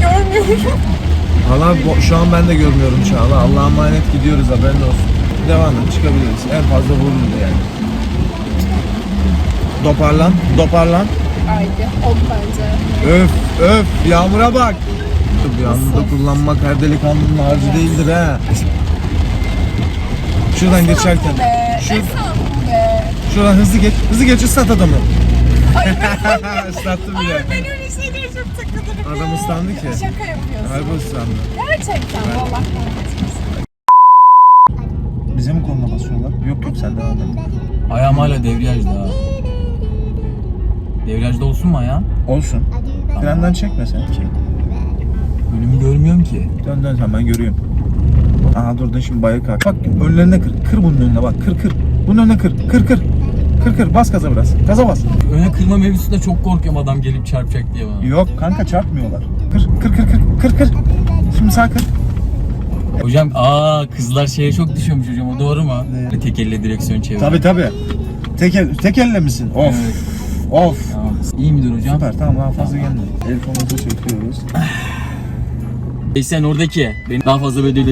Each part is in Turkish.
görmüyorum. Valla şu an ben de görmüyorum Çağla. Allah'a emanet gidiyoruz haberin olsun. Devam et çıkabiliriz. En fazla vururuz yani. Doparlan, doparlan. Haydi ol bence. Öf, öf, yağmura bak. Bu yağmurda kullanmak her delikanlının harcı değildir ha. Şuradan geçerken. Be, Şu, ne sandın be? şuradan hızlı geç, hızlı geç ıslat adamı. Islattım ay ben öyle şeylere çok takılırım Adam ya. ıslandı ki. Şaka yapıyorsun. Harbi ıslandı. Gerçekten Allah kahretmesin. Bize mi konuna basıyorlar? Yok yok sen devam et. Ayağım hala devriyajda ha. Devriyajda olsun mu ayağım? Olsun. Frenden çekme sen. Önümü görmüyorum ki. Dön dön sen ben görüyorum. Aha durdun şimdi bayır kalk. Bak önlerine kır. Kır bunun önüne bak. Kır kır. Bunun önüne kır. Kır kır. Kır kır. Bas gaza biraz. Gaza bas. Öne kırma mevzusunda çok korkuyorum adam gelip çarpacak diye bana. Yok kanka çarpmıyorlar. Kır kır kır kır. Kır kır. Şimdi sağ kır. Hocam aa kızlar şeye çok düşüyormuş hocam o doğru mu? Ne? Tek elle direksiyon çevir. Tabi tabi. Tek, el, tek elle misin? Of. Evet. Of. Tamam. İyi midir hocam? Süper tamam daha fazla gelme. El komutu çekiyoruz. E sen oradaki benim daha fazla böyle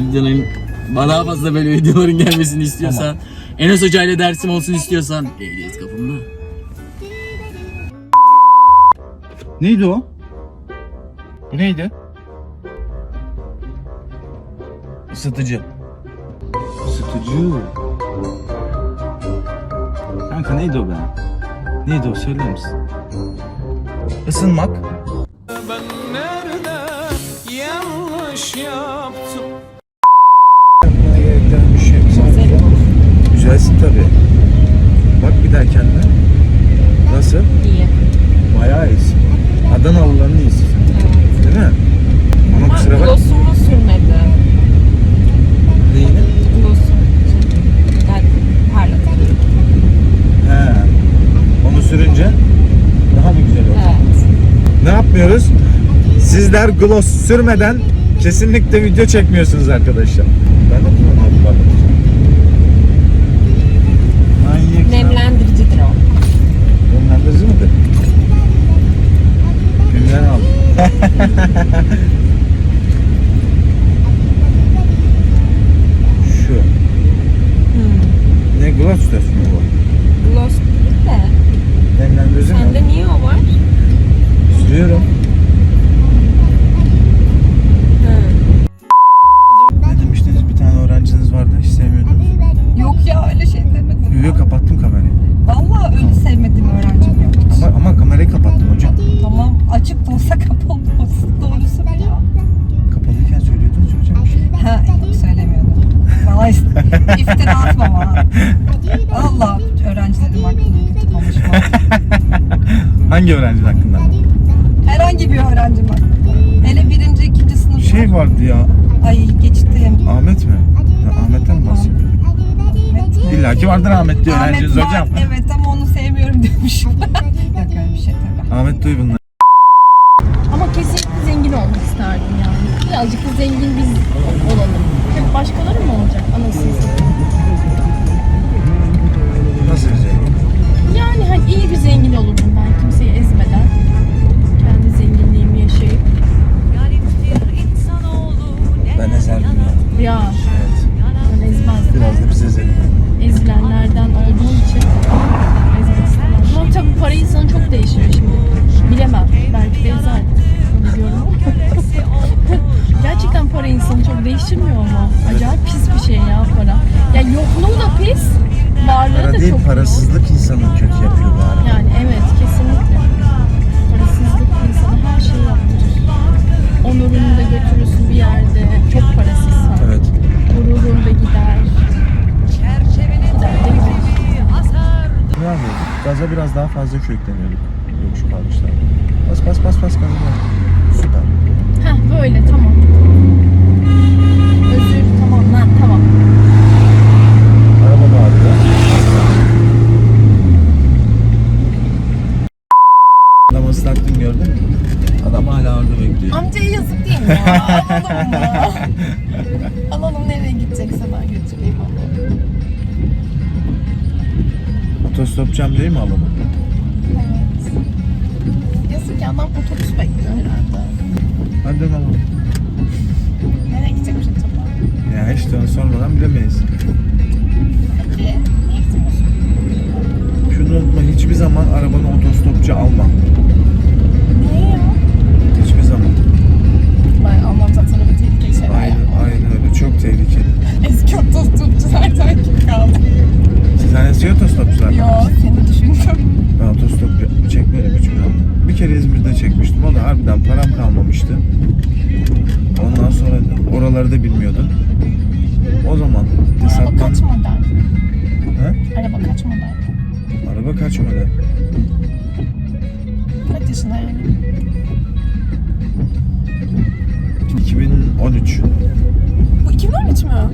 daha fazla böyle videoların gelmesini istiyorsan Enes Hoca ile dersim olsun istiyorsan ehliyet kapımda. Neydi o? Bu neydi? Isıtıcı. Isıtıcı. Kanka neydi o be? Neydi o söyler misin? Isınmak. Ben Güzelsin tabi. Bak bir daha kendine. Nasıl? İyi. Bayağı iyisin. Adanalıların iyisi. Değil mi? Ama kusura bak. Glossumu sürmedi. Neyini? Glossum. Yani parlatıcı. He. Onu sürünce daha mı güzel oldu? Evet. Ne yapmıyoruz? Sizler gloss sürmeden kesinlikle video çekmiyorsunuz arkadaşlar. Ben de kullanıyorum bak. Manyak. Nemlendiricidir o. Nemlendirici midir? Günden aldım. Şu. Ne sürüyorsun bu? Gloss değil de. Nemlendirici mi? Sende niye o var? Sürüyorum. Ne demiştiniz? Bir tane öğrenciniz vardı hiç sevmiyordunuz. Yok ya öyle şey demedim. Yok kapattım kamerayı. Vallahi öyle sevmediğim öğrencim yok. Ama, ama kamerayı kapattım hocam. Tamam açık da olsa kapalı da olsa doğrusu bu ya. Kapalıyken söylüyordunuz hocam bir şey. Ha yok söylemiyordum. İs- iftira atma bana. Hakkında konuşma. Hangi öğrencin hakkında? Herhangi bir öğrencim hakkında. Hele birinci, ikinci sınıf. Şey vardı ya. Ay geçtim. Ahmet mi? Ya, Ahmet'ten mi bahsediyorum? Ahmet. İlla ki vardır Ahmetli öğrenciniz Ahmet var, hocam. Evet ama onu sevmiyorum demişim. yok öyle bir şey tabii. Ahmet duy bunları. Ama kesinlikle zengin olmak isterdim yani. Birazcık da zengin biz olalım. Hep insanı değiştirmiyor mu? Acayip pis bir şey ya para. Ya yokluğu da pis, varlığı Para da değil çok parasızlık insanı kötü yapıyor bari. Yani evet kesinlikle. Parasızlık insana her şeyi yaptırır. Onurunu da götürürsün bir yerde. Çok parasızsan. Evet. Gururun da gider. Gider de gider. Ne yapıyorduk? Gaza biraz daha fazla kökleniyorduk. Yok şu kalmışlar. Bas bas bas bas gaza. Süper. Heh böyle tamam. Özür tamam lan tamam. Araba bağırıyor. Adam ıslattın gördün mü? Adam hala orada bekliyor. Amcaya yazık değil mi ya? Alalım mı? Alalım nereye gidecekse ben götüreyim alalım. Otostopçam değil mi alalım? Evet. Yazık ya adam otobüs bekliyor herhalde. Hadi alalım? Nereye gidecekmiş acaba? Ya işte onu sormadan bilemeyiz. Niye? Unutma hiçbir zaman arabanı otostopçu alma. Niye ya? Hiçbir zaman. Ben almam zaten öyle tehlikeli şeyler Aynen, aynen öyle. Çok tehlikeli. Eski otostopçulardan kim kaldı? Siz hani eski otostopçular Yo seni düşündüm. Ben otostop çekmedim hiçbir zaman. Bir kere İzmir'de çekmiştim. O da harbiden param kalmamıştı. Ondan sonra oraları da bilmiyordum. O zaman Araba hesaptan... kaç model? He? Araba kaç model? Araba kaç model? Kaç yaşında yani? 2013. Bu 2013 mü?